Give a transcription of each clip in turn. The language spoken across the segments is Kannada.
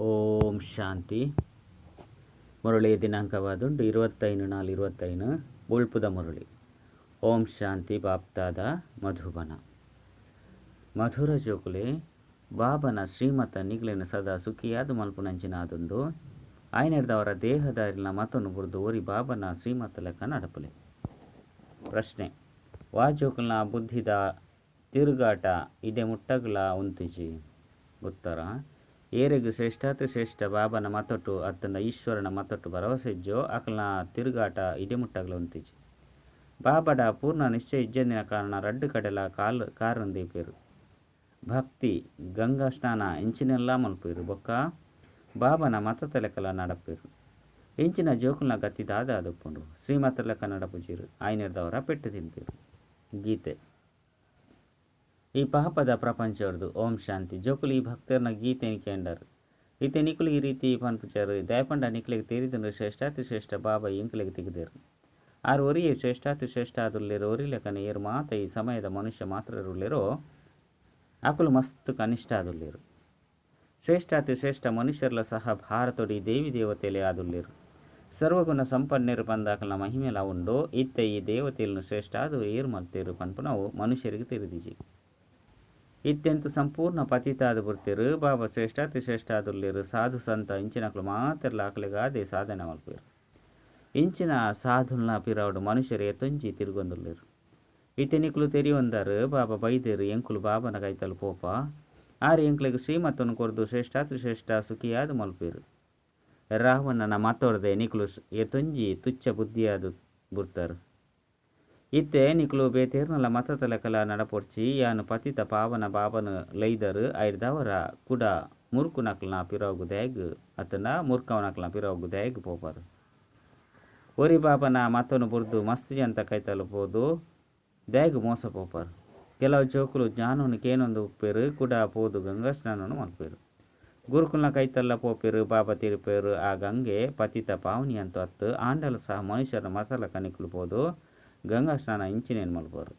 ಓಂ ಶಾಂತಿ. ಮುರಳಿಯ ದಿನಾಂಕವಾದುಂಡು ಇರುವತ್ತೈನು ನಾಲ್ ಇರುವತ್ತೈನು ಉಳ್ಪುದ ಮುರಳಿ. ಓಂ ಶಾಂತಿ ಬಾಪ್ತಾದ ಮಧುಬನ. ಮಧುರ ಜೋಕುಲೆ, ಬಾಬನ ಶ್ರೀಮತ ನಿಗ್ಲಿನ ಸದಾ ಸುಖಿಯಾದ ಮಲ್ಪುನಂಚಿನಾದುಂಡು, ಆಯ್ನೆಡ್ದವರ ದೇಹದಾರಿನ ಮತನ್ನು ಬುರಿದು ಓರಿ ಬಾಬನ ಶ್ರೀಮತ ಲೆಕ್ಕ ನಡಪಲೆ ಪ್ರಶ್ನೆ ವಾಜೋಕುಲ್ನ ಬುದ್ಧಿದ ತಿರುಗಾಟ ಇದೆ ಮುಟ್ಟಗಲ ಉಂತಿಜಿ? ಉತ್ತರ ಏರೆಗು ಶ್ರೇಷ್ಠಾತಿ ಶ್ರೇಷ್ಠ ಬಾಬನ ಮತೊಟ್ಟು ಅತ್ತನ ಈಶ್ವರನ ಮತೊಟ್ಟು ಭರವಸೆಜ್ಜೋ ಅಕಲ್ನ ತಿರುಗಾಟ ಇದೆ ಮುಟ್ಟಗ್ಲ ಉಂತಿಜಿ ಬಾಬಡ ಪೂರ್ಣ ನಿಶ್ಚಯ ಇಜ್ಜಂದಿನ ಕಾರಣ ರಡ್ಡು ಕಡೆಲ ಕಾಲ್ ಕಾರಣ ದೀಪೇರು ಭಕ್ತಿ, ಗಂಗಾ ಸ್ನಾನ, ಇಂಚಿನೆಲ್ಲ ಮಲ್ಪೇರು, ಬೊಕ್ಕ ಬಾಬನ ಮತ ತಲೆಕಲ ನಡಪೇರು ಇಂಚಿನ ಜೋಕುಲ್ನ ಗತಿ ದಾದ ಅದಪ್ಪುಂಡು ಶ್ರೀಮತ ಲೆಕ್ಕ ನಡಪುಜೀರು ಆಯ್ನೆರ್ದವರ ಪೆಟ್ಟು ತಿಂತಿರು ಗೀತೆ. ಈ ಪಾಪದ ಪ್ರಪಂಚವರ್ದು. ಓಂ ಶಾಂತಿ. ಜೋಕುಲು ಈ ಭಕ್ತರನ್ನ ಗೀತೆ ಕೇಂಡರು. ಈತೆ ನಿಕುಲು ಈ ರೀತಿ ಪನ್ಪುಚಾರು ದಯಪಂಡ ನಿಕ್ಲೆಗೆ ತೇರಿದಂಡು ಶ್ರೇಷ್ಠಾತಿ ಶ್ರೇಷ್ಠ ಬಾಬಾ ಇಂಕ್ಲೆಗೆ ತೆಗೆದರು. ಆರು ಒರಿಯೇ ಶ್ರೇಷ್ಠಾತಿ ಶ್ರೇಷ್ಠ ಆದುಲ್ಲೇರೋ ಒರಿ ಲೆಕ್ಕನ ಏರು ಮಾತ ಈ ಸಮಯದ ಮನುಷ್ಯ ಮಾತ್ರ ಇರುಳ್ಳೇರೋ ಅಕುಲು ಮಸ್ತ್ ಕನಿಷ್ಠ ಆದುಲ್ಲೇರು ಶ್ರೇಷ್ಠಾತಿ ಶ್ರೇಷ್ಠ ಮನುಷ್ಯರ್ಲ ಸಹ ಭಾರತೊಡಿ ದೇವಿ ದೇವತೆಲೆ ಆದುಲ್ಲೇರು ಸರ್ವಗುಣ ಸಂಪನ್ನೇರು ಅಕಲ ಮಹಿಮೆಲ ಉಂಡು. ಇತ್ತ ಈ ದೇವತೆಯನ್ನು ಶ್ರೇಷ್ಠ ಆದು ಏರು ಮಲ್ತೇರು ಪನ್ಪುನವು ಮನುಷ್ಯರಿಗೆ ತಿರುದಿಜಿ ಇತ್ತೆಂತು ಸಂಪೂರ್ಣ ಪತಿತಾದ ಬುರ್ತಿರು. ಬಾಬಾ ಶ್ರೇಷ್ಠ ಆದುಲ್ಲೇರು ಸಾಧು ಸಂತ ಇಂಚಿನಕ್ಲು ಮಾತೆರ್ಲ ಆಕಲಿಗಾದೆ ಸಾಧನೆ ಮಲ್ಪಿರು ಇಂಚಿನ ಸಾಧುಲ್ನ ಪಿರಾವುಡು ಮನುಷ್ಯರು ಎತ್ತೊಂಜಿ ತಿರುಗೊಂದುಲ್ಲೇರು. ತೆರಿ ತೆರಿಯೊಂದರು ಬಾಬಾ ಬೈದೇರು. ಎಂಕುಲು ಬಾಬನ ಕೈತಲು ಪೋಪ. ಆರು ಎಂಕ್ಲಿಗೆ ಶ್ರೀಮತ್ತನ್ನು ಕೊರ್ದು ಶ್ರೇಷ್ಠಾತಿ ಶ್ರೇಷ್ಠ ಸುಖಿಯಾದ ಮಲ್ಪಿರು. ರಾವಣನ ಮಾತೋರ್ದೆ ನಿಕ್ಲು ಎತ್ತಂಜಿ ತುಚ್ಛ ಬುದ್ಧಿಯಾದ ಬುರ್ತಾರು. ಇತ್ತೆ ನಿಕ್ಲು ಬೇತೇರ್ನಲ ಮತದ ಲೆಕ್ಕಲ ನಡಪೊರ್ಚಿ, ಯಾನು ಪತಿತ ಪಾವನ ಬಾಬನ ಲೈದರು ಐರ್ದವರ ಕುಡ ಮುರುಕು ನಕ್ಲನ ಪಿರೋಗು ದೇಗ್ ಅತನ ಮುರ್ಕವ ನಕ್ಲನ ಪಿರೋಗು ದೇಗ್ ಪೋಪಾರು. ಒರಿ ಬಾಬನ ಮತನು ಬುರ್ದು ಮಸ್ತ್ ಅಂತ ಕೈತಲು ಪೋದು ದೇಗ್ ಮೋಸ ಪೋಪಾರು. ಕೆಲವು ಜೋಕುಲು ಜ್ಞಾನನು ಕೇನೊಂದು ಉಪ್ಪೇರು, ಕುಡ ಪೋದು ಗಂಗಾ ಸ್ನಾನನು ಮಲ್ಪೇರು. ಗುರುಕುಲ್ನ ಕೈತಲ್ಲ ಪೋಪೇರು ಬಾಬಾ ತಿರುಪೇರು, ಆ ಗಂಗೆ ಪತಿತ ಪಾವನಿ ಅಂತ ಅತ್ತು, ಆಂಡಲು ಸಹ ಮನುಷ್ಯರ ಮತಲ ಕನಿಕಲು ಪೋದು ಗಂಗಾ ಸ್ನಾನ ಇಂಚಿನೇನು ಮಲ್ಪೋರು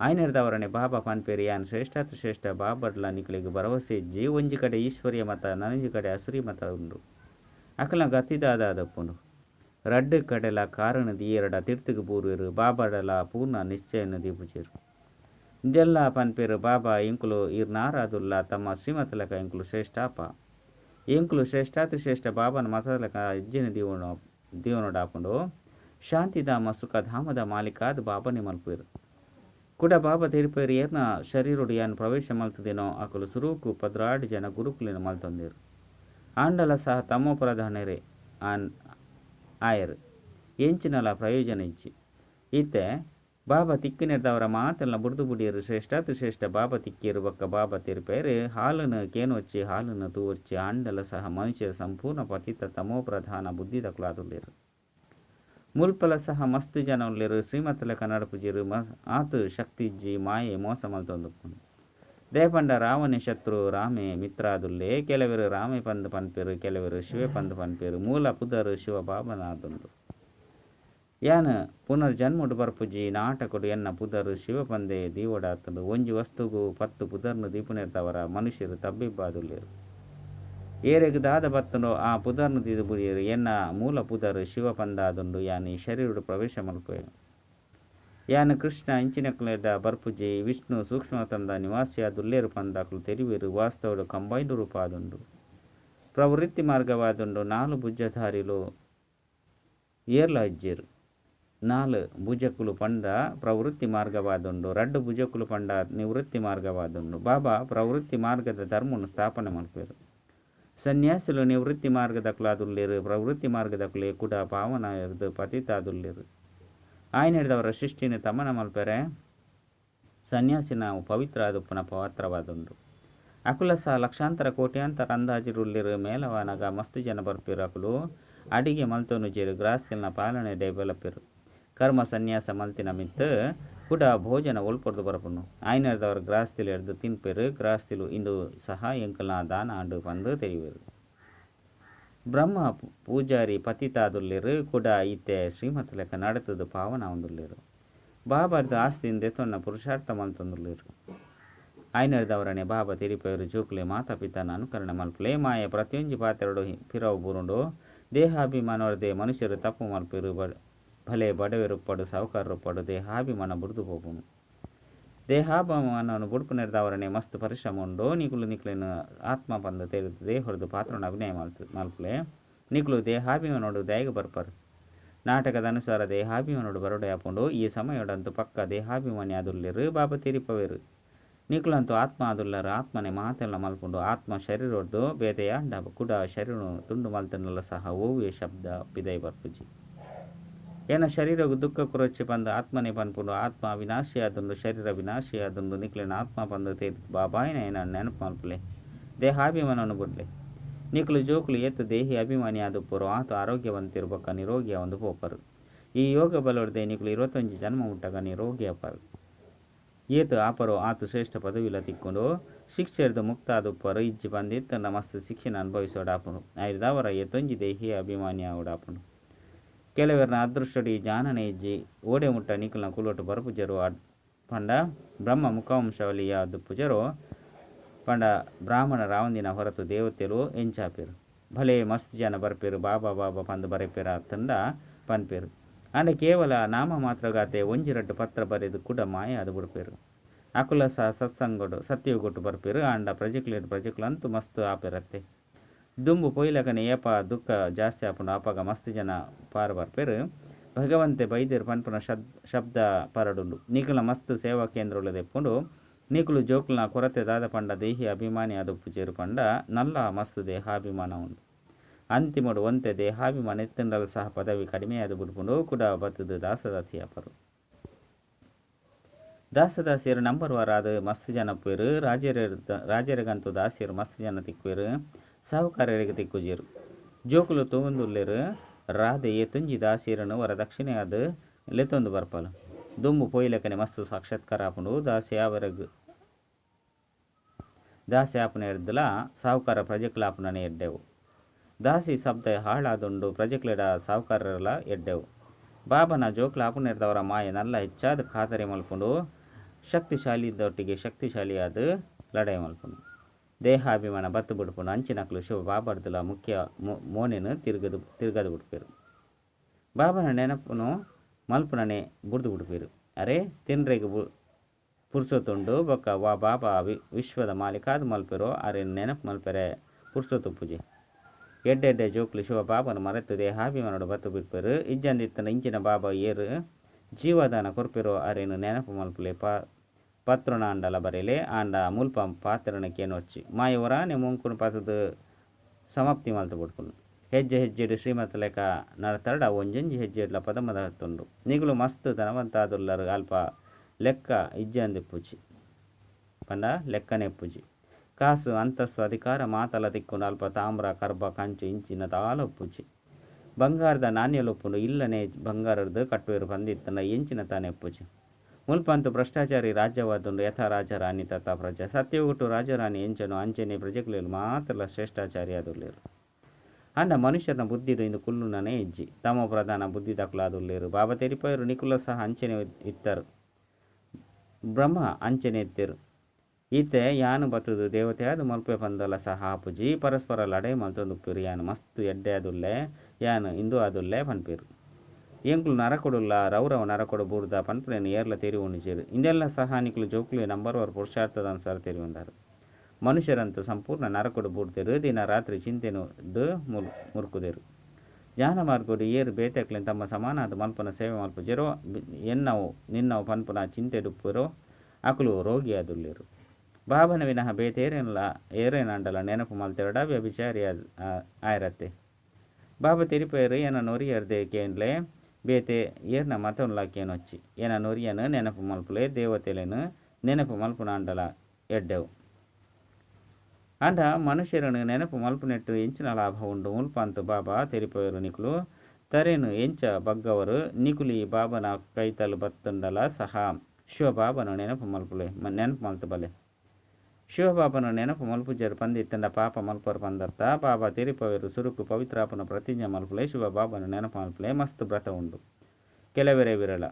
ಆಯ್ನೆರ್ದವರನೆ ಬಾಬಾ ಪನ್ಪೇರಿ ಯಾನ್ ಶ್ರೇಷ್ಠಾತಿ ಶ್ರೇಷ್ಠ ಬಾಬಡ್ಲ ನಿಕ್ಲಿಗೆ ಭರವಸೆ ಇಜ್ಜಿ ಒಂಜಿ ಕಡೆ ಈಶ್ವರ್ಯ ಮತ ನನಂಜಿ ಕಡೆ ಅಸುರಿ ಮತ ಉಂಡು ಅಕಲ್ನ ಗತಿದಾದ ಅದಪ್ಪುಂಡು ರಡ್ಡು ಕಡೆಲ ಕಾರಣದಿ ಎರಡ ತಿರ್ತಿಗೆ ಪೂರ್ವೇರು ಬಾಬಡಲ ಪೂರ್ಣ ನಿಶ್ಚಯನ ದೀಪುಚೇರು ಇದೆಲ್ಲ ಪನ್ಪೇರು ಬಾಬಾ ಇಂಕುಲು ಇರ್ ನಾರಾದುಲ್ಲ ತಮ್ಮ ಶ್ರೀಮತಲಕ ಇಂಕುಲು ಶ್ರೇಷ್ಠಾಪ ಇಂಕುಲು ಶ್ರೇಷ್ಠಾತಿ ಶ್ರೇಷ್ಠ ಬಾಬನ ಮತಲಕ ಇಜ್ಜಿನ ದೀವನ ದೀವನೊಡಾಪುಂಡು ಶಾಂತಿಧಾಮ ಸುಖಧಾಮದ ಮಾಲೀಕಾದ ಬಾಬನೆ ಮಲ್ಪುವೆರ್ ಕೂಡ ಬಾಬಾ ತೀರ್ಪೇರ್ ಏರ್ನ ಶರೀರುಡು ಯಾನ್ ಪ್ರವೇಶ ಮಲ್ತದೇನೋ ಆಕಲು ಸುರೂಕು ಪದ್ರಾಡ್ ಜನ ಗುರುಕುಲಿನ ಮಲ್ತೊಂದಿರು. ಆಂಡಲ ಸಹ ತಮ್ಮ ಪ್ರಧಾನರೇ ಆನ್ ಆಯರ್. ಎಂಚಿನಲ ಪ್ರಯೋಜನ ಇಂಚಿ. ಇತ್ತೆ ಬಾಬಾ ತಿಕ್ಕಿನಿರ್ದವರ ಮಾತೆಲ್ಲ ಬುಡ್ದು ಬುಡಿಯರು ಶ್ರೇಷ್ಠಾತಿ ಶ್ರೇಷ್ಠ ಬಾಬಾ ತಿಕ್ಕಿರು ಬಕ್ಕ ಬಾಬಾ ತಿರುಪೇರು ಹಾಲನ್ನು ಕೇನೊಚ್ಚಿ ಹಾಲನ್ನು ತೂವರ್ಚಿ ಆಂಡಲ ಸಹ ಮನುಷ್ಯರ ಸಂಪೂರ್ಣ ಪತಿತ ತಮೋ ಪ್ರಧಾನ ಬುದ್ಧಿ ಮುಲ್ಪಲ ಸಹ ಮಸ್ತ್ ಜನ ಉಳ್ಳೇರು ಶ್ರೀಮತಲ ಕನ್ನಡ ಪೂಜೆರು ಮ, ಆತು ಶಕ್ತಿಜ್ಜಿ, ಮಾಯೆ ಮೋಸ ಮಲ್ತೊಂದುಕೊಂಡು ದೇಪಂಡ ರಾವಣೆ ಶತ್ರು, ರಾಮೆ ಮಿತ್ರ ಆದುಲ್ಲೆ ಕೆಲವರು ರಾಮೆ ಪಂದ್ ಪನ್ಪೇರು, ಕೆಲವರು ಶಿವೆ ಪಂದ್ ಪನ್ಪೇರು, ಮೂಲ ಪುದರು ಶಿವ ಬಾಬನಾದೊಂದು. ಯಾನ ಪುನರ್ಜನ್ಮುಡು ಬರ್ಪುಜಿ ನಾಟಕಡು ಎನ್ನ ಪುದರು ಶಿವ ಪಂದೆ ದೀವಡಾತಂದು, ಒಂಜಿ ವಸ್ತುಗು ಪತ್ತು ಪುದರ್ನು ದೀಪುನಿರ್ದವರ ಮನುಷ್ಯರು ತಬ್ಬಿಬ್ಬಾದುಲ್ಲೇರು. ಏರೆಗ್ ದಾದ ಬತ್ತನು ಆ ಪುದರ್ನು ದಿದು ಬುಡಿಯರು ಎನ್ನ ಮೂಲ ಪುದರು ಶಿವ ಪಂದಾದುಂಡು ಯಾನಿ ಶರೀರುಡು ಪ್ರವೇಶ ಮಲ್ಪೇನು ಯಾನ ಕೃಷ್ಣ ಇಂಚಿನಕ್ಲೆದ ಬರ್ಪುಜಿ, ವಿಷ್ಣು ಸೂಕ್ಷ್ಮ ತಂದ ನಿವಾಸಿಯಾದುಲ್ಲೇರು ಪಂದಾಕಲು ತೆರಿವೇರು ವಾಸ್ತವಡು ಕಂಬೈಂಡು ರೂಪಾದುಂಡು. ಪ್ರವೃತ್ತಿ ಮಾರ್ಗವಾದುಂಡು ನಾಲು ಭುಜಧಾರಿಲು ಏರ್ಲ ಅಜ್ಜೇರು ನಾಲ್ ಭುಜಕುಲು ಪಂಡ ಪ್ರವೃತ್ತಿ ಮಾರ್ಗವಾದುಂಡು, ರಡ್ಡು ಭುಜಕುಲು ಪಂಡ ನಿವೃತ್ತಿ ಮಾರ್ಗವಾದುಂಡು. ಬಾಬಾ ಪ್ರವೃತ್ತಿ ಮಾರ್ಗದ ಧರ್ಮವನ್ನು ಸ್ಥಾಪನೆ ಸನ್ಯಾಸುಲು ನಿವೃತ್ತಿ ಮಾರ್ಗದಕ್ಲಾದುಲ್ಲೇರು ಪ್ರವೃತ್ತಿ ಮಾರ್ಗದಕ್ಲೆ ಕುಡ ಪಾವನ ಇರ್ದು ಪತಿತಾದುಲ್ಲೇರು ಹಿಡಿದವರ ಸೃಷ್ಟಿನ ತಮನ ಮಲ್ಪೆರೆ ಸನ್ಯಾಸಿನ ಪವಿತ್ರ ಅದುಪ್ಪನ ಪವಿತ್ರವಾದುಂಡು ಅಕುಲ ಸಹ ಲಕ್ಷಾಂತರ ಕೋಟ್ಯಾಂತರ ಅಂದಾಜಿರುಲ್ಲಿರು ಮೇಲವನಗ ಮಸ್ತು ಜನ ಬರ್ಪಿರು ಅಕುಲು, ಅಡಿಗೆ ಮಲ್ತೊನು ಜೇರು ಗ್ರಾಸ್ತಿಲ್ನ ಪಾಲನೆ ಡೆವಲಪಿರು ಕರ್ಮ ಸನ್ಯಾಸ ಮಲ್ತಿನ ಮಿತ್ತು ಕೂಡ ಭೋಜನ ಒಳ್ಪೊರ್ದು ಬರಪುನು ಆಯ್ನರ್ದವರ ಗ್ರಾಸ್ತಿಲು ಎಡ್ದು ತಿನ್ಪೆರು, ಗ್ರಾಸ್ತಿಲು ಇಂದು ಸಹ ಎಂಕಲ್ನ ದಾನ ಆಂಡು ಪಂದು ತೆರಿವೇರು ಬ್ರಹ್ಮ ಪೂಜಾರಿ ಪತಿತಾದುಲ್ಲೇರು, ಕೂಡ ಈತೆ ಶ್ರೀಮತ್ ಲೆಕ್ಕ ನಡೆತದು ಪಾವನ ಒಂದುಲ್ಲೇರು. ಬಾಬಾರ್ದು ಆಸ್ತಿಯಿಂದ ತೊನ್ನ ಪುರುಷಾರ್ಥ ಮಲ್ತೊಂದುಲ್ಲೇರು ಆಯ್ನಡ್ದವರನೆ ಬಾಬಾ ತಿರಿಪೆಯರು ಜೋಕುಲೆ ಮಾತಾ ಪಿತನ ಅನುಕರಣೆ ಮಲ್ಪಲೆ, ಮಾಯ ಪ್ರತಿಯೊಂಜಿ ಪಾತೆರಡು ಪಿರವು ಬುರುಂಡು. ದೇಹಾಭಿಮಾನವರದೇ ಮನುಷ್ಯರು ತಪ್ಪು ಮಲ್ಪಿರು ಭಲೆ ಬಡವೆರುಪ್ಪಡು ಸಾವುಕಾರರುಪ್ಪಡು ದೇಹಾಭಿಮಾನ ಬುಡ್ದು ಹೋಗುನು. ದೇಹಾಭಿಮಾನವನ್ನು ಬುಡುಕು ನಿರ್ದಾವರಣೆ ಮಸ್ತ್ ಪರಿಶ್ರಮ ಉಂಡು. ನಿಕುಲು ನಿಕ್ಲಿನ ಆತ್ಮ ಬಂದ ತೆರೆದು ಹೊರದು ಪಾತ್ರನ ಅಭಿನಯ ಮಲ್ತು ಮಲ್ಪಲೆ ನಿಕುಲು ದೇಹಾಭಿಮಾನೋಡು ದಯಗೆ ಬರ್ಪರು. ನಾಟಕದ ಅನುಸಾರ ದೇಹಾಭಿಮಾನೋಡು ಬರೋಡೆ ಹಾಕೊಂಡು ಈ ಸಮಯದಂತೂ ಪಕ್ಕ ದೇಹಾಭಿಮಾನಿ ಅದುರ್ಲಿರು ಬಾಬಾ ತೀರಿಪವೇರು. ನಿಕುಲಂತೂ ಆತ್ಮ ಆದುಲ್ಲರು, ಆತ್ಮನೆ ಮಾತೆಲ್ಲ ಮಲ್ಕೊಂಡು ಆತ್ಮ ಶರೀರದ್ದು ಬೇದೆಯ ಅಂಡ ಕುಡ ಶರೀರ ತುಂಡು ಮಲ್ತನಲ್ಲ ಸಹ, ಓವಿಯ ಶಬ್ದ, ಬಿದೈ ಬರ್ಪುಜಿ. ಏನ ಶರೀರವು ದುಃಖ ಕುರೊಚ್ಚಿ ಬಂದು ಆತ್ಮನೆ ಪನ್ಪುಂಡು ಆತ್ಮ ವಿನಾಶಿ ಆದುಂಡು ಶರೀರ ವಿನಾಶಿ ಅದೊಂದು ನಿಕ್ಲಿನ ಆತ್ಮ ಬಂದು ತೇರಿ ಬಾಬಾಯಿನ ಏನ ನೆನಪು ದೇಹ ದೇಹಾಭಿಮಾನವನ್ನು ಅನ್ಬಿಡ್ಲಿ ನಿಕ್ಲು ಜೋಕುಲು ಎತ್ತು ದೇಹಿ ಅಭಿಮಾನಿ ಪೂರ್ವ ಆತ ಆರೋಗ್ಯವಂತಿರ್ಬೇಕ, ನಿರೋಗಿಯ ಒಂದು ಪೋಪರು. ಈ ಯೋಗ ಬಲವರ್ದೆ ನಿಕ್ಲು ಇರುವತ್ತೊಂದು ಜನ್ಮ ಮುಟ್ಟಾಗ ನಿರೋಗಿಯ ಪರು. ಏತು ಆಪರು, ಆತು ಶ್ರೇಷ್ಠ ಪದವಿಲ ತಿಕ್ಕೊಂಡು ಶಿಕ್ಷೆರ್ದು ಮುಕ್ತ ಪರು ಇಜ್ಜಿ ಬಂದಿತ್ತ ಮಸ್ತ್ ಶಿಕ್ಷಣ ಅನುಭವಿಸೋಡಾಪನು ಐದವರ ಎತ್ತೊಂಜಿ ದೇಹಿ ಅಭಿಮಾನಿ ಆವಡಾಪನು ಕೆಲವರನ ಅದೃಷ್ಟಡಿ ಜಾನನ ಇಜ್ಜಿ ಓಡೆ ಮುಟ್ಟ ನಿಖಿಲ್ನ ಕುಲೋಟು ಬರಪುಜರು ಪಂಡ ಬ್ರಹ್ಮ ಮುಖವಂಶವಲಿಯ ದುಪ್ಪುಜರು ಪಂಡ ಬ್ರಾಹ್ಮಣ ರಾವಂದಿನ ಹೊರತು ದೇವತೆಲು ಎಂಚಾಪೇರು. ಭಲೇ ಮಸ್ತ್ ಜನ ಬರ್ಪೇರು, ಬಾಬಾ ಬಾಬಾ ಪಂದು ಬರೆಪೇರ ತಂಡ ಪನ್ಪೇರು. ಅಂಡ ಕೇವಲ ನಾಮ ಮಾತ್ರ ಮಾತ್ರಗಾತೆ ಒಂಜಿರಡ್ಡು ಪತ್ರ ಬರೆದು ಕೂಡ ಮಾಯ ಅದು ಬಿಡ್ಪೇರು. ಅಕುಲ ಸಹ ಸತ್ಸಂಗಡು ಸತ್ಯವು ಕೊಟ್ಟು ಬರ್ಪೇರು, ಆಂಡ ಪ್ರಜೆಕ್ಲೇಟ್ ಪ್ರಜೆಕ್ಲಂತೂ ಮಸ್ತ್ ಆಪೇರತ್ತೆ. ದುಂಬು ಪೊಯ್ಲಕನೆ ಏಪ ದುಃಖ ಜಾಸ್ತಿ ಆಪುಂಡು, ಆಪಾಗ ಮಸ್ತ್ ಜನ ಪಾರ ಭಗವಂತೆ ಬೈದೆರ್ ಪನ್ಪುನ ಶಬ್, ಶಬ್ದ ಪರಡುಂಡು. ನಿಕುಲ ಮಸ್ತ್ ಸೇವಾ ಕೇಂದ್ರ ತೆಪ್ಪುಂಡು ನೀಕುಲು ಜೋಕುಲ್ನ ಕೊರತೆ ದಾದ ಪಂಡ ದೇಹಿ ಅಭಿಮಾನಿ ಅದುಪ್ಪು ಚೇರು ಪಂಡ ನಲ್ಲ ಮಸ್ತ್ ದೇಹಾಭಿಮಾನ ಉಂಡು. ಅಂತಿಮಡು ಒಂತೆ ದೇಹಾಭಿಮಾನ ಎತ್ತಿಂಡಲು ಸಹ ಪದವಿ ಕಡಿಮೆಯಾದ ಬಿಡ್ಕೊಂಡು ಕೂಡ ಬತ್ತದು ದಾಸದಾಸಿ ಅಪರು. ದಾಸದಾಸಿಯರು ನಂಬರ್ ವಾರ ಅದು ಮಸ್ತ್ ಜನ ಪೇರು ರಾಜರ ರಾಜರಿಗಂತೂ ದಾಸಿಯರು ಮಸ್ತ್ ಜನ ತಿಕ್ಕುವೇರು. ಸಾಹುಕಾರರಿಗೆ ತಿಕ್ಕುಜೇರು ಜೋಕುಲು ತೂಂದುಲ್ಲೇರು ರಾಧೆ ತುಂಜಿ ದಾಸಿಯರನ್ನು ವರದಕ್ಷಿಣೆ ಅದು ಲೆತ್ತೊಂದು ಬರ್ಪಲು. ದುಂಬು ಪೊಯ್ಲಕನೆ ಮಸ್ತು ಸಾಕ್ಷಾತ್ಕಾರ ಆಪುಂಡು. ದಾಸಿ ಅವರಗ್ ದಾಸಿ ಆಪುನ ಎಡ್ದಲ ಸಾಹುಕಾರ ಪ್ರಜೆಕ್ಲಾಪುನನೆ ಎಡ್ಡೆವು. ದಾಸಿ ಶಬ್ದ ಹಾಳಾದುಂಡು ಪ್ರಜೆಕ್ಲೆಡ ಸಾಹುಕಾರರಲ್ಲ ಎಡ್ಡೆವು. ಬಾಬನ ಜೋಕ್ಲ ಆಪುನೆರ್ದವರ ಮಾಯ ನಲ್ಲ ಹೆಚ್ಚಾದ ಖಾತರಿ ಮಲ್ಪುಂಡು. ಶಕ್ತಿಶಾಲಿ ಇದ್ದೊಟ್ಟಿಗೆ ಶಕ್ತಿಶಾಲಿಯಾದ ಲಡಾಯಿ ಮಲ್ಪುಂಡು. ದೇಹಾಭಿಮಾನ ಬತ್ತು ಬಿಡ್ಪುಂಡು ಅಂಚಿನಕ್ಲು ಶಿವ ಬಾಬರ್ದುಲ ಮುಖ್ಯ ಮೋನೆನು ತಿರುಗದು ತಿರುಗದು ಬಿಡ್ಪೇರು. ಬಾಬನ ನೆನಪುನು ಮಲ್ಪುನನೆ ಬುಡ್ದು ಬಿಡ್ಪೇರು. ಅರೆ, ತಿನ್ರೆಗೆ ಬು ಪುರ್ಸೊತ್ತುಂಡು ಬೊಕ್ಕ ವಾ ಬಾಬಾ ವಿ, ವಿಶ್ವದ ಮಾಲಿಕಾದ ಮಲ್ಪೆರೋ. ಅರೆ, ನೆನಪು ಮಲ್ಪೆರೆ ಪುರ್ಸೊತ್ತು ಪೂಜೆ ಎಡ್ಡೆಡ್ಡೆ ಜೋಕ್ಲು ಶಿವ ಬಾಬನ ಮರೆತು ದೇಹಾಭಿಮಾನೋಡು ಬತ್ತು ಬಿಡ್ಪೇರು. ಇಜ್ಜಂದಿತ್ತನ ಇಂಚಿನ ಬಾಬಾ ಏರು. ಜೀವದಾನ ಕೊರ್ಪಿರೋ. ಅರೇನು ನೆನಪು ಮಲ್ಪಲೆ ಪಾ ಪತ್ರನ ಅಂಡಲ ಬರೆಯಲೆ. ಆಂಡ ಮುಲ್ಪ ಪಾತ್ರನಕ್ಕೇನೊಚ್ಚಿ ಮಾಯ ಒರಾನೆ ಮುಂಕುನು ಪತದು ಸಮಾಪ್ತಿ ಮಲ್ತು ಬಿಡ್ಕೊಂಡು ಹೆಜ್ಜೆ ಹೆಜ್ಜೆಡು ಶ್ರೀಮಂತ ಲೆಕ್ಕ ನಡತಡ ಒಂಜೊಂಜಿ ಹೆಜ್ಜೆಡ್ಲ ಪದಮದ ಹತ್ತುಂಡು ನಿಗುಲು ಮಸ್ತ್ ಧನವಂತಾದುಲ್ಲರು ಅಲ್ಪ ಲೆಕ್ಕ ಇಜ್ಜಂದಿ ಪೂಜಿ ಪಂಡ ಲೆಕ್ಕನೆ ಪೂಜಿ ಕಾಸು ಅಂತಸ್ತು ಅಧಿಕಾರ ಮಾತಲ ತಿಕ್ಕೊಂಡು ಅಲ್ಪ ತಾಮ್ರ, ಕರ್ಬ, ಕಂಚು, ಇಂಚಿನ ತಾಲ ಪೂಜಿ ಬಂಗಾರದ ನಾಣ್ಯಲೊಪ್ಪುಂಡು ಇಲ್ಲನೆ ಬಂಗಾರದ ಕಟ್ಟುವೆರು ಬಂದಿತ್ತನ ಇಂಚಿನ ತಾನೆ ಪೂಜಿ ಮುಲ್ಪಂತು ಭ್ರಷ್ಟಾಚಾರಿ ರಾಜ್ಯವಾದುಂಡು ಯಥಾ ರಾಜರಾಣಿ ತಥಾ ಪ್ರಜೆ ಸತ್ಯಗುಟ್ಟು ರಾಜರಾಣಿ ಎಂಚನು ಅಂಚನೆ ಪ್ರಜೆಗಳು ಮಾತ್ರ ಶ್ರೇಷ್ಠಾಚಾರಿ ಆದುಲ್ಲೇರು ಅಂಡ ಮನುಷ್ಯನ ಬುದ್ಧಿದು ಇಂದು ಕುಲ್ಲುನನೆ ಇಜ್ಜಿ ತಮ ಪ್ರಧಾನ ಬುದ್ಧಿ ದಕ್ಲಾದುಲ್ಲೇರು ಬಾಬಾ ತೆರಿಪಯರು ನಿಕುಲ ಸಹ ಅಂಚನೆ ಇತ್ತರು ಬ್ರಹ್ಮ ಅಂಚನೆ ಎತ್ತರು ಈತೆ ಯಾನು ಬತ್ತದು ದೇವತೆ ಅದು ಮಲ್ಪೆ ಪಂದಲ ಸಹ ಆಪುಜಿ ಪರಸ್ಪರ ಲಡೆ ಮಲ್ತೊಂದುಪ್ಪೇರು ಯಾನು ಮಸ್ತ್ ಎಡ್ಡೆ ಅದುಲ್ಲೆ ಯಾನು ಇಂದು ಅದುಲ್ಲೆ ಪನ್ಪೇರು ಎಂಕ್ಲು ನರಕೊಡುಲ್ಲ ರೌರವ ನರಕೊಡು ಬೂರ್ದ ಪನ್ಪುರೇನು ಏರ್ಲ ತೆರಿ ಉಣಿಚೇರು ಇಂದೆಲ್ಲ ಸಹಾನಿಕ್ಲು ಜೋಕ್ಲು ನಂಬರ್ ವರ್ ಪುರುಷಾರ್ಥದ ಅನುಸಾರ ತೆರಿ ಉಂದಾರು. ಮನುಷ್ಯರಂತೂ ಸಂಪೂರ್ಣ ನರಕುಡು ಬೂಡ್ತೇರು ದಿನ ರಾತ್ರಿ ಚಿಂತೆನು ಮುರ್ ಮುರುಕುದೇರು. ಜ್ಞಾನ ಮಾರ್ಗೋಡು ಏರು ಬೇತೆಕ್ಲೆನ್ ತಮ್ಮ ಸಮಾನಾದ ಮಲ್ಪನ ಸೇವೆ ಮಲ್ಪುಜೆರೋ ಎನ್ನವು, ನಿನ್ನವು ಪನ್ಪುನ ಚಿಂತೆ ಡುಪ್ಪುರೋ, ಅಕುಲು ರೋಗಿಯಾದುಲ್ಲೇರು ಬಾಬನ ವಿನಃ ಬೇತೇರೇನಲ್ಲ ಏರೇನಂಡಲ ನೆನಪು ಮಲ್ತೆರಡ ವ್ಯಭಿಚಾರಿ ಆಯ್ರತ್ತೆ. ಬಾಬಾ ತಿರುಪೇರು ಏನ ನೊರಿಯರ್ದೆ ಕೇನ್ಲೆ ಬೇತೆ ಏರ್ನ ಮತನ್ಲಾಕೇನೊಚ್ಚಿ ಏನ ನೊರಿಯನು ನೆನಪು ಮಲ್ಪುಲೆ ದೇವತೆಲೆನು ನೆನಪು ಮಲ್ಪುನ ಅಂಡಲ ಎಡ್ಡೆವು ಅಂಡ ಮನುಷ್ಯರನ್ನು ನೆನಪು ಮಲ್ಪುನೆಟ್ಟು ಎಂಚಿನ ಲಾಭ ಉಂಡು ಮುಲ್ಪಂತು ಬಾಬಾ ತೆರಿಪೋಯರು ನಿಕುಲು ತರೇನು ಎಂಚ ಬಗ್ಗವರು ನಿಕುಲಿ ಬಾಬನ ಕೈತಲು ಬತ್ತುಂಡಲ ಸಹ ಶಿವಬಾಬನು ನೆನಪು ಮಲ್ಪುಲೆ ನೆನಪು ಮಲ್ತು ಬಲೆ ಶಿವಬಾಬನು ನೆನಪು ಮಲ್ಪುಜರು ಪಂದಿತ್ತಂಡ ಪಾಪ ಮಲ್ಪರು ಪಂದರ್ತ ಬಾಬಾ ತೆರಿಪೋಯರು ಸುರುಕು ಪವಿತ್ರಾಪನ ಪ್ರತಿಜ್ಞೆ ಮಲ್ಪುಲೆ ಶಿವಬಾಬನು ನೆನಪು ಮಲ್ಪುಲೆ ಮಸ್ತ್ ವ್ರತ ಉಂಡು. ಕೆಲವೆರೆ ವಿರಳ.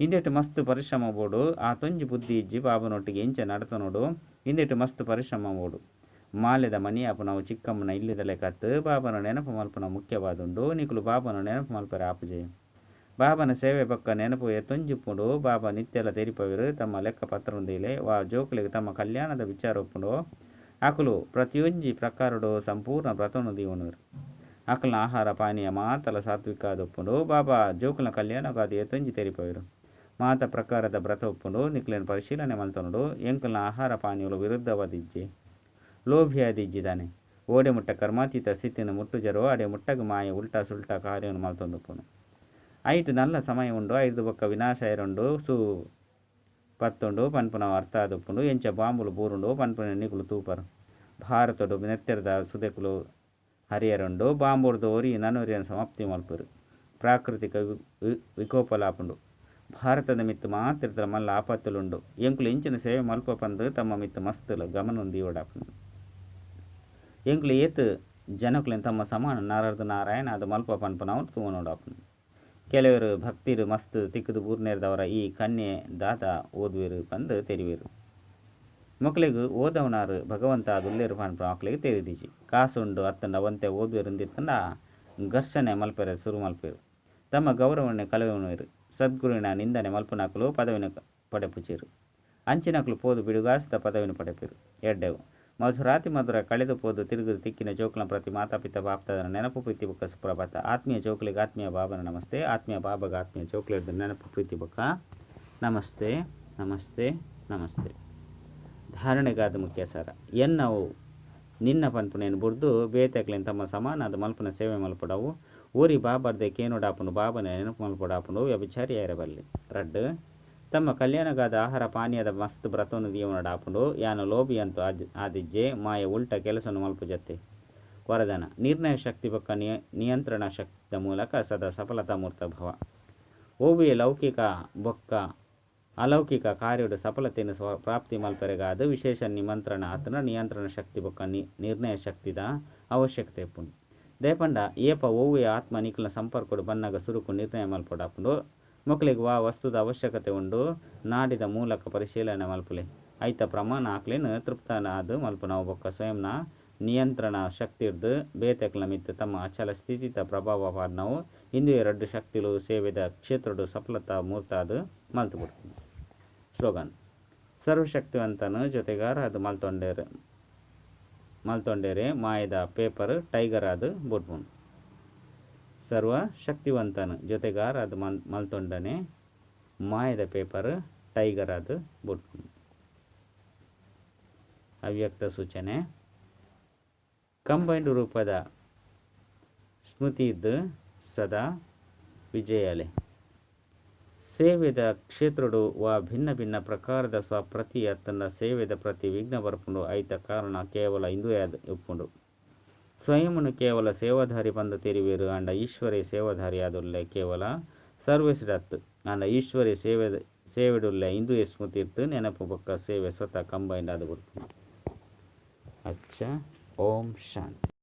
ಇಂದೆಟ್ ಮಸ್ತ್ ಪರಿಶ್ರಮ ಬೋಡು ಆ ತೊಂಜಿ ಬುದ್ಧಿ ಇಜ್ಜಿ ಬಾಬನೊಟ್ಟಿಗೆ ಎಂಚ ನಡತ ನೋಡು. ಇಂದೆಟ್ಟು ಮಸ್ತ್ ಪರಿಶ್ರಮ ಬೋಡು ಮಾಲೆದ ಮನಿ ಆಪು ನಾವು ಚಿಕ್ಕಮ್ಮನ ಇಲ್ಲಿದಲೆ ಕತ್ತು. ಬಾಬನ ನೆನಪು ಮಲ್ಪನ ಮುಖ್ಯವಾದುಂಡು. ನಿಕುಲು ಬಾಬನ ನೆನಪು ಮಲ್ಪರೆ ಆಪುಜೆ. ಬಾಬನ ಸೇವೆ ಪಕ್ಕ ನೆನಪು ತೊಂಜಿಪ್ಪುಂಡು. ಬಾಬಾ ನಿತ್ಯಲ ತೆರಿಪವಿರು. ತಮ್ಮ ಲೆಕ್ಕ ಪತ್ರೊಂದಿಲೆ ವಾ ಜೋಕುಲಿಗೆ ತಮ್ಮ ಕಲ್ಯಾಣದ ವಿಚಾರ ಒಪ್ಪುಂಡು. ಆಕುಲು ಪ್ರತಿಯೊಂಜಿ ಪ್ರಕಾರಡು ಸಂಪೂರ್ಣ ವ್ರತನು ದೀವನುರು ಆಕಲ್ನ ಆಹಾರ ಪಾನೀಯ ಮಾತಲ ಸಾತ್ವಿಕಾದೊಪ್ಪುಂಡು. ಬಾಬಾ ಜೋಕುಲ್ನ ಕಲ್ಯಾಣಗಾದಿ ಎತ್ತೊಂಜಿ ತೆರಿಪವಿರು. ಮಾತ ಪ್ರಕಾರದ ವ್ರತ ಒಪ್ಪುಂಡು. ನಿಕ್ಲೆನ್ ಪರಿಶೀಲನೆ ಮಲ್ತನುಡು. ಎಂಕಲ್ನ ಆಹಾರ ಪಾನೀಯಲು ವಿರುದ್ಧವಾದಿಜ್ಜೆ. ಲೋಭಿಯಾದಿಜ್ಜಿದಾನೆ ಓಡೆ ಮುಟ್ಟ ಕರ್ಮಾತೀತ ಸ್ಥಿತಿನ ಮುಟ್ಟುಜರೋ ಅಡೆ ಮುಟ್ಟಗ ಮಾಯ ಉಲ್ಟಾ ಸುಲ್ಟಾ ಕಾರ್ಯವನ್ನು ಮಲ್ತೊಂದುಪ್ಪುನು ಐಟು ನಲ್ಲ ಸಮಯ ಉಂಡು ಐದು ಬೊಕ್ಕ ವಿನಾಶ ಎರೊಂಡು ಸು ಪತ್ತುಂಡು ಪನ್ಪುನ ಅರ್ಥ ಆದುಪ್ಪುಂಡು ಎಂಚ ಬಾಂಬುಲು ಬೂರುಂಡು ಪನ್ಪುನ ನಿಗುಲು ತೂಪರು ಭಾರತಡು ನೆತ್ತೆರದ ಸುದೆಕುಲು ಹರಿಯರುಂಡು ಬಾಂಬುರ್ದು ಒರಿ ನನುರಿಯನ್ನು ಸಮಾಪ್ತಿ ಮಲ್ಪರು ಪ್ರಾಕೃತಿಕ ವಿಕೋಪಲಾಪುಂಡು ಭಾರತದ ಮಿತ್ತು ಮಾತ್ರ ಮಲ್ಲ ಆಪತ್ತುಲುಂಡು ಎಂಕುಲು ಇಂಚಿನ ಸೇವೆ ಮಲ್ಪ ಪಂದು ತಮ್ಮ ಮಿತ್ತು ಮಸ್ತುಲು ಗಮನ ದೀವಡಾಪುಂಡು ಎಂಕುಲು ಏತ್ ಜನಕುಲೆನ್ ತಮ್ಮ ಸಮಾನ ನಾರದ ನಾರಾಯಣ ಅದು ಮಲ್ಪ ಪನ್ಪನವನು ತೂವನೋಡಾಪುಂಡು ಕೆಲವರು ಭಕ್ತಿರು ಮಸ್ತ್ ತಿಕ್ಕದು ಬೂರ್ನೇರ್ದವರ ಈ ಕನ್ಯೆ ದಾತ ಓದುವಿರು ಪಂದು ತೆರಿವಿರು. ಮಕ್ಕಳಿಗೆ ಓದವನಾರು ಭಗವಂತ ದುಲ್ಲೇರು ಪನ್ಪ ಮಕ್ಕಳಿಗೆ ತೆರಿದಿಜಿ. ಕಾಸುಂಡು ಅತ್ತಂಡ ಅವಂತೆ ಓದುವಿರುಂದಿತ್ತಂಡ ಘರ್ಷಣೆ ಮಲ್ಪೆರೆ ಶುರು ಮಲ್ಪೆರು. ತಮ್ಮ ಗೌರವವನ್ನು ಕಲವೆನುವಿರು ಸದ್ಗುರುವಿನ ನಿಂದನೆ ಮಲ್ಪನಾಕಲು ಪದವಿನ ಪಡೆಪುಚಿರು. ಅಂಚಿನಕಲು ಪೋದು ಬಿಡುಗಾಸಿದ ಪದವಿನ ಪಡೆಪಿರು. ಎಡ್ಡೆವು. ಮಧುರಾತಿ ಮಧುರ ಕಳೆದು ಪೋದು ತಿರುಗಿದ, ತಿಕ್ಕಿನ ಜೋಕುಲ ಪ್ರತಿ ಮಾತಾಪಿತ ಬಾಪ್ತದನ ನೆನಪು ಪ್ರೀತಿ ಬುಕ್ಕ ಸುಪ್ರಭಾತ. ಆತ್ಮೀಯ ಜೋಕುಲಿಗೆ ಆತ್ಮೀಯ ಬಾಬನ ನಮಸ್ತೆ. ಆತ್ಮೀಯ ಬಾಬಗ ಆತ್ಮೀಯ ಜೋಕುಲಿದ ನೆನಪು ಪ್ರೀತಿ ಬುಕ್ಕ ನಮಸ್ತೆ ನಮಸ್ತೆ ನಮಸ್ತೆ. ಧಾರಣೆಗಾದ ಮುಖ್ಯ ಸಾರ ಎನ್ನವು, ನಿನ್ನ ಪನ್ಪುನೇನು ಬುಡ್ದು ಬೇತೆಕ್ಲೆನ್ ತಮ್ಮ ಸಮಾನ ಅದು ಮಲ್ಪನ ಸೇವೆ ಮಲ್ಪಡವು. ಊರಿ ಬಾಬರ್ದೆ ಕೇನೋಡಾಪನು, ಬಾಬನ ನೆನಪು ಮಲ್ಪಡಾಪನು ವ್ಯಭಿಚಾರಿ ಏರಬಲ್ಲಿ ರಡ್ಡು ತಮ್ಮ ಕಲ್ಯಾಣಗಾದ ಆಹಾರ ಪಾನೀಯದ ಮಸ್ತ್ ಬ್ರತವನ್ನು ದೀವನಡಾಪುಂಡು ಯಾನ ಲೋಭಿ ಅಂತೂ ಆದ್ ಆದಿಜ್ಜೆ, ಮಾಯ, ಉಲ್ಟ ಕೆಲಸವನ್ನು ಮಲ್ಪುಜತ್ತೆ ವರದಾನ, ನಿರ್ಣಯ ಶಕ್ತಿ ಪಕ್ಕ ನಿಯ, ನಿಯಂತ್ರಣ ಶಕ್ತಿಯ ಮೂಲಕ ಸದಾ ಸಫಲತಾ ಮೂರ್ತ ಭವ. ಓವಿಯ ಲೌಕಿಕ ಬೊಕ್ಕ, ಅಲೌಕಿಕ ಕಾರ್ಯದ ಸಫಲತೆಯನ್ನು ಸ್ವ, ಪ್ರಾಪ್ತಿ ಮಲ್ಪರೆಗಾದ ವಿಶೇಷ ನಿಮಂತ್ರಣ ಆತನ ನಿಯಂತ್ರಣ ಶಕ್ತಿ ಬೊಕ್ಕ ನಿ, ನಿರ್ಣಯ ಶಕ್ತಿದ ಅವಶ್ಯಕತೆ ಪುಂಡು. ದಯಪಂಡ ಏಪ ಓವಿಯ ಆತ್ಮ ನಿಖಿಲ ಸಂಪರ್ಕಡು ಬನ್ನಾಗ ಸುರುಕು ನಿರ್ಣಯ ಮಲ್ಪಡಾಪುಂಡು ಮಕ್ಕಳಿಗೆ ವಾ ವಸ್ತುದ ಅವಶ್ಯಕತೆ ಉಂಡು. ನಾಡಿದ ಮೂಲಕ ಪರಿಶೀಲನೆ ಮಲ್ಪುಲೆ. ಐತ ಪ್ರಮಾಣ ಆಕ್ಲೆನ್ ತೃಪ್ತನ ಅದು ಮಲ್ಪ ನಾವು ಬೊಕ್ಕ ಸ್ವಯಂನ ನಿಯಂತ್ರಣ ಶಕ್ತಿ ಇರ್ದು ಬೇತೆಕ್ಲ ಮಿತ್ತು ತಮ್ಮ ಅಚಲ ಸ್ಥಿತಿತ ಪ್ರಭಾವ ನಾವು. ಇಂದು ಎರಡು ಶಕ್ತಿಲು ಸೇವೆದ ಕ್ಷೇತ್ರಡು ಸಫಲತಾ ಮೂರ್ತಾದ್ ಮಲ್ತು ಬಿಡ್ತೀನಿ. ಸ್ಲೋಗನ್. ಸರ್ವಶಕ್ತಿವಂತನು ಜೊತೆಗಾರ ಅದು ಮಲ್ತೊಂಡೇರ ಮಲ್ತೊಂಡೇರೆ ಮಾಯದ ಪೇಪರ್ ಟೈಗರ್ ಅದು ಬುಡ್ಬುನ್. ಸರ್ವ ಶಕ್ತಿವಂತನು ಜೊತೆಗಾರ ಅದು ಮಲ್, ಮಲ್ತೊಂಡನೆ, ಮಾಯದ ಪೇಪರ್, ಟೈಗರ್ ಅದು ಬುಟ್ ಅವ್ಯಕ್ತ ಸೂಚನೆ, ಕಂಬೈಂಡ್ ರೂಪದ ಸ್ಮೃತಿ ಇದ್ದು ಸದಾ ವಿಜಯಲೆ. ಸೇವೆದ ಕ್ಷೇತ್ರಡು ವಾ ಭಿನ್ನ ಭಿನ್ನ ಪ್ರಕಾರದ ಸ್ವ ಪ್ರತಿ ತನ್ನ ಸೇವೆದ ಪ್ರತಿ ವಿಘ್ನ ಬರ್ಪುಂಡು, ಐತ ಕಾರಣ ಕೇವಲ ಹಿಂದೂ ಉಪ್ಪುಂಡು. ಸ್ವಯಂನು ಕೇವಲ ಸೇವಾಧಾರಿ ಬಂದ ತೆರಿವೇರು, ಅಂಡ ಈಶ್ವರಿ ಸೇವಾಧಾರಿ ಆದುಲ್ಲೆ ಕೇವಲ ಸರ್ವಿಸ್ಡತ್. ಅಂಡ ಈಶ್ವರಿ ಸೇವೆ, ಸೇವೆಡುಲ್ಲೆ ಇಂದು ಸ್ಮೃತಿ ನೆನಪು ಬೊಕ್ಕ ಸೇವೆ ಸ್ವತಃ ಕಂಬೈಂಡ್ ಆದು ಬರ್ಪುಂಡು ಅಚ್ಚ, ಓಂ ಶಾಂತಿ.